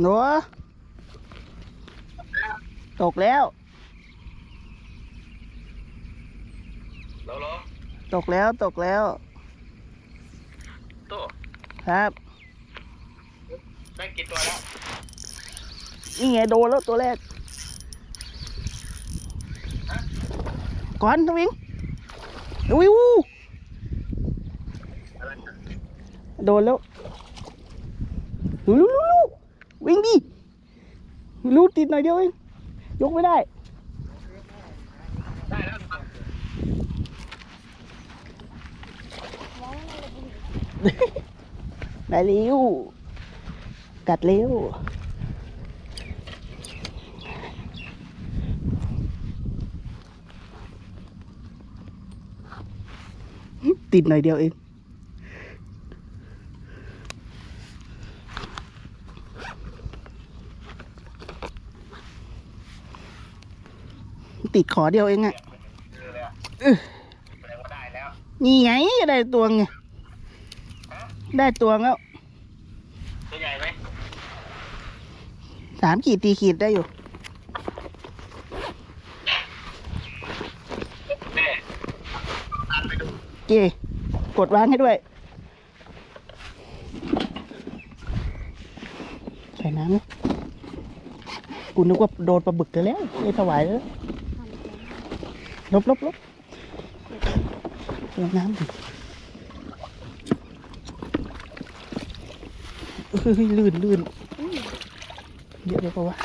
หนูตกแล้ว แล้วเหรอตกแล้วตกแล้ว ตัวครับ ได้กี่ตัวแล้วนี่ไงโดนแล้วตัวแรกก่อนทวิงวิวโดนแล้วลูลูลู วิ่งดิลูติดหน่อยเดียวเองยกไม่ได้ได้แล้วได้เร็วกัดเร็วติดหน่อยเดียวเอง ติดขอเดียวเองอะเจอเลยอะอื้อแสดงว่าได้แล้วนี่ไงได้ตัวไงได้ตัวแล้วตัวใหญ่ไหมสามขีดตีขีดได้อยู่แม่ตามไปดูเจกดวางให้ด้วย ใส่น้ำไหมกูนึกว่าโดนปลาบึกเธอแล้วไม่ถวายแล้ว ลบลบลบเติมน้ำดิเฮ้ยลื่นลื่นเยอะเลยปะวะ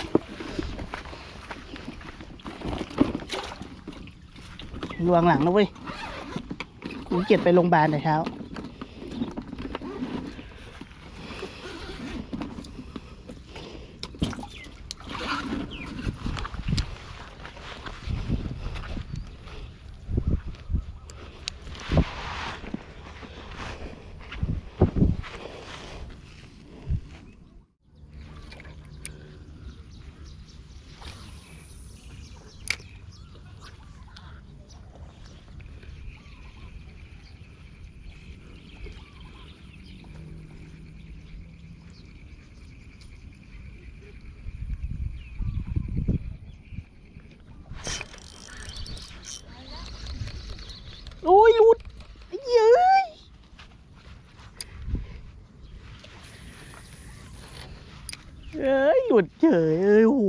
ระวังหลังนะเว้ยกูเกียดไปโรงพยาบาลแต่เช้า โอ้ยหลุดเย้ยเอ้ยหลุดเฉยเอ้ยโอ้โห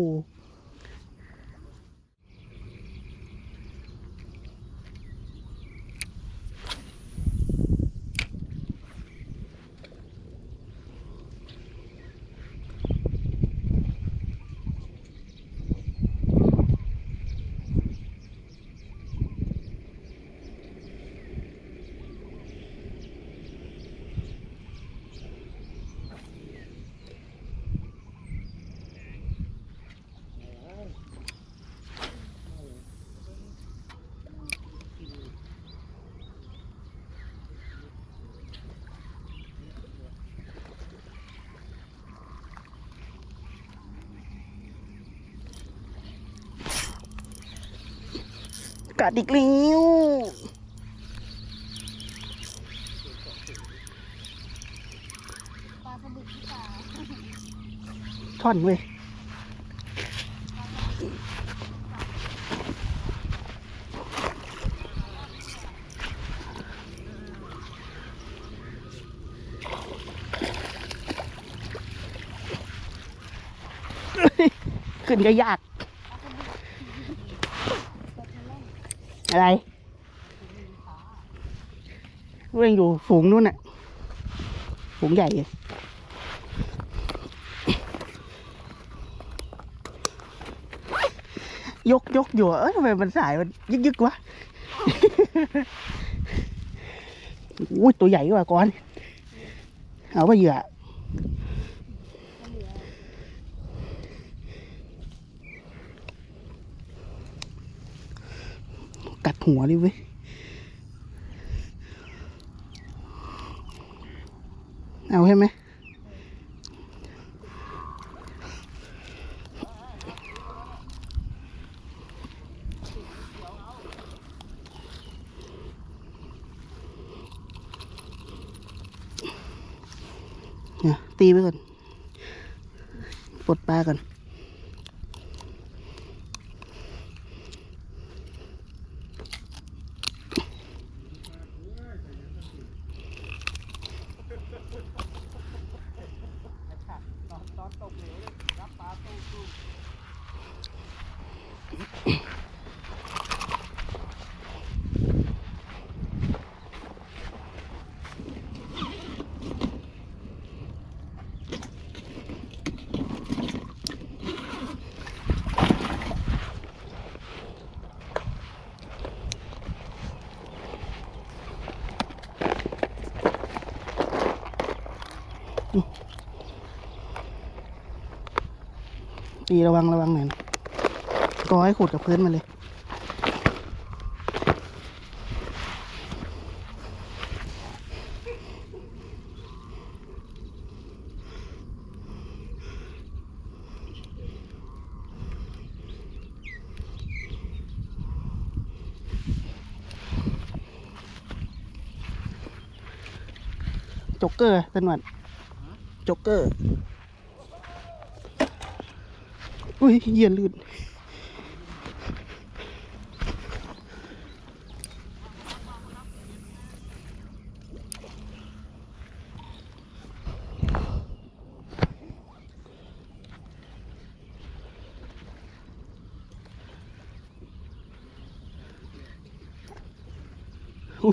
กัดอีกแล้วช่อนเว้ยขึ้นก็ยาก อะไรเร่งอยู่ฝูงนู้นน่ะฝูงใหญ่ยกยกอยู่เอ้ยทำไมมันสายมันยึกยึกวะอุ้ยตัวใหญ่กว่าก่อน เอาไปเหยื่อ หัวเลยเว้ยเอาใช่ไหมเนี่ยตีไปก่อน ปลดปลาก่อน ตีระวังระวังหน่อยนะก็ให้ขุดกับพื้นมาเลยจ็อกเกอร์ตำรวจจ็อกเกอร์ อุ้ยเหยียนลื่นอุ้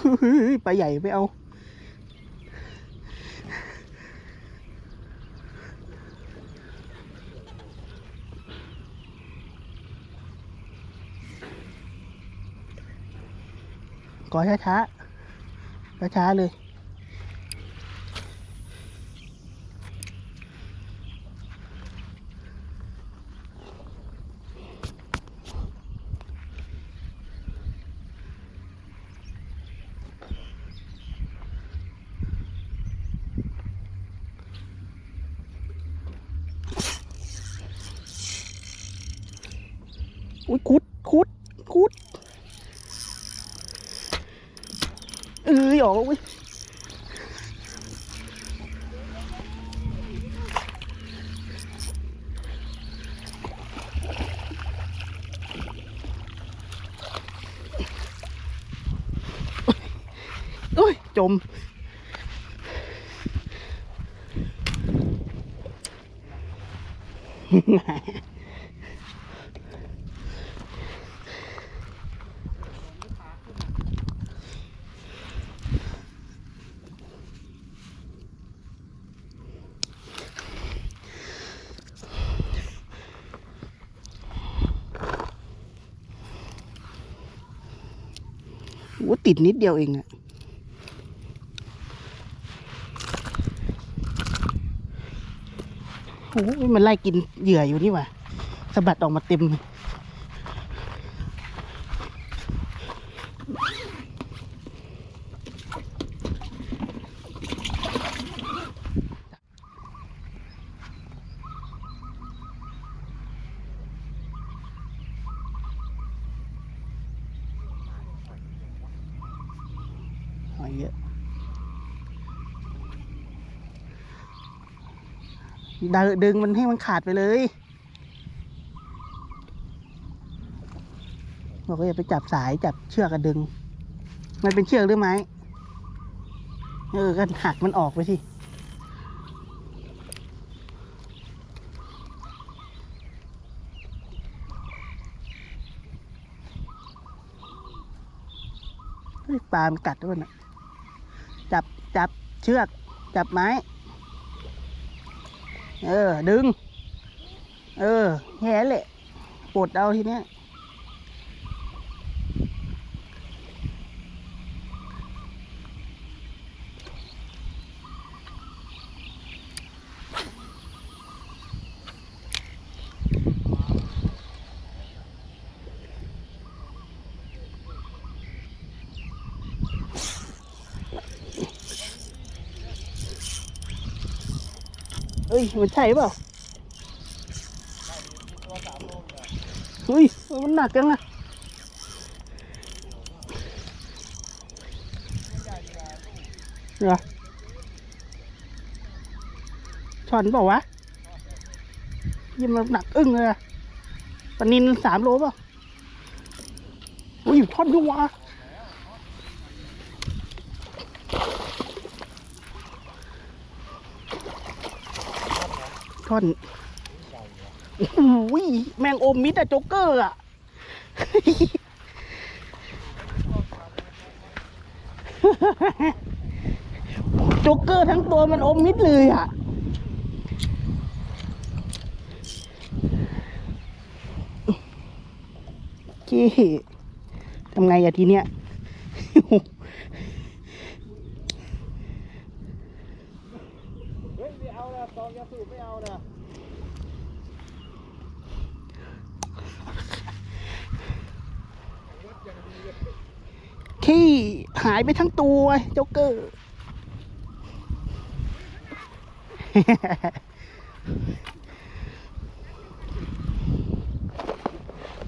ยปใหญ่ไม่เอา ก่อช้าช้าช้าช้าๆเลย อุ้ยคุดคุด เอ้ยออกแล้วเว้ยโอ้ย จม โอ้ ติดนิดเดียวเองอะโอ้ยมันไล่กินเหยื่ออยู่นี่ว่ะสะบัดออกมาเต็มเลย เยอะดึงดึงมันให้มันขาดไปเลย บอกว่าอย่าไปจับสายจับเชือกกระดึง มันเป็นเชือกหรือไม้เออก็หักมันออกไปสิปลามันกัดด้วยนะ ชือก จับไม้ เออ ดึง เออแค่แหละปลดเอาทีเนี้ย อ้ย มันใช่เปล่าเฮ้ย มันหนักจังอะเหรอช่อนเปล่าวะยิ่งมันหนักอึ้งเลยอะปนินสามโลป่ะอุ้ยทอดยุวะ ท่อนโอ้โหแมงอมมิดอะโจ๊กเกอร์อะโจ๊กเกอร์ทั้งตัวมันอมมิดเลยอะเจ๊ทำไงอะทีเนี้ย เฮ้ยไม่เอานะตองยาสูบไม่เอานะ ขี้หายไปทั้งตัวโจ๊กเกอร์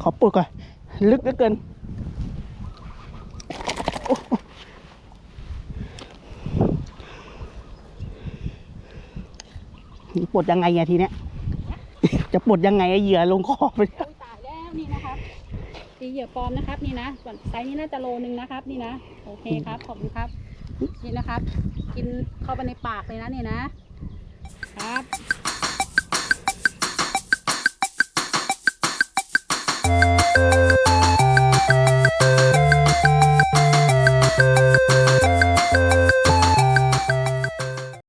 ขอปวดก่อน ลึกเหลือเกิน ปลดยังไงอะทีเนี้ย จะปลดยังไงอะเหยื่อลงคอไปแล้ว ตีเหยื่อปลอมนะครับนี่นะส่วนไซส์นี้น่าจะโลนึงนะครับ นี่นะโอเคครับขอบคุณครับนี่นะครับ กินเข้าไปในปากเลยนะนี่นะ ครับ